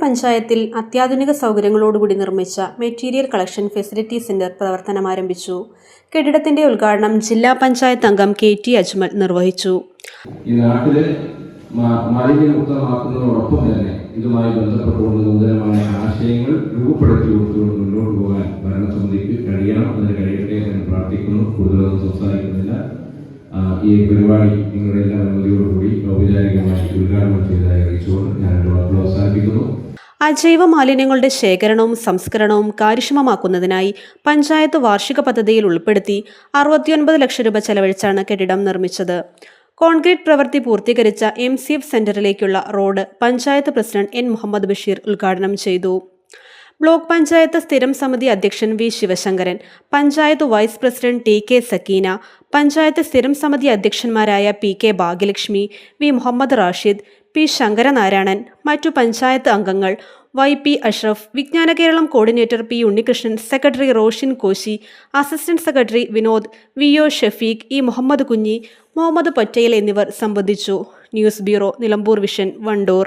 പഞ്ചായത്തിൽ അത്യാധുനിക സൗകര്യങ്ങളോടുകൂടി നിർമ്മിച്ച മെറ്റീരിയൽ കളക്ഷൻ ഫെസിലിറ്റി സെന്റർ പ്രവർത്തനം ആരംഭിച്ചു. കെട്ടിടത്തിന്റെ ഉദ്ഘാടനം ജില്ലാ പഞ്ചായത്ത് അംഗം കെ ടി അജ്മൽ നിർവഹിച്ചു. ഈ നാട്ടിൽ തന്നെ ഇതുമായി മുന്നോട്ട് പോകാൻ ഭരണസമിതിക്ക് പ്രാർത്ഥിക്കുന്നു. ഈ പരിപാടി നിങ്ങളുടെ എല്ലാ അനുമതിയോടുകൂടി ഔപചാരികമായി ഉദ്ഘാടനം ചെയ്തതായി അറിയിച്ചുകൊണ്ട് ഞാൻ അവസാനിപ്പിക്കുന്നു. അജൈവ മാലിന്യങ്ങളുടെ ശേഖരണവും സംസ്കരണവും കാര്യക്ഷമമാക്കുന്നതിനായി പഞ്ചായത്ത് വാർഷിക പദ്ധതിയിൽ ഉൾപ്പെടുത്തി അറുപത്തിയൊൻപത് ലക്ഷം രൂപ ചെലവഴിച്ചാണ് കെട്ടിടം നിർമ്മിച്ചത്. കോൺക്രീറ്റ് പ്രവൃത്തി പൂർത്തീകരിച്ച M C F സെന്ററിലേക്കുള്ള road panchayat president N Muhammad Basheer ഉദ്ഘാടനം ചെയ്തു. ബ്ലോക്ക് പഞ്ചായത്ത് സ്ഥിരം സമിതി അധ്യക്ഷൻ V Sivasankaran panchayat vice president T K Sakeena panchayat സ്ഥിരം സമിതി അധ്യക്ഷന്മാരായ P K Bhagyalakshmi V Muhammad Rashid P Sankaranarayanan മറ്റു പഞ്ചായത്ത് അംഗങ്ങൾ Y P Ashraf Vijnana Keralam coordinator P Unnikrishnan secretary Roshin Koshy assistant secretary Vinod V O Shafeeq E Muhammad Kunhi Muhammad Pottayil എന്നിവർ സംബന്ധിച്ചു. News bureau Nilambur vision Wandoor.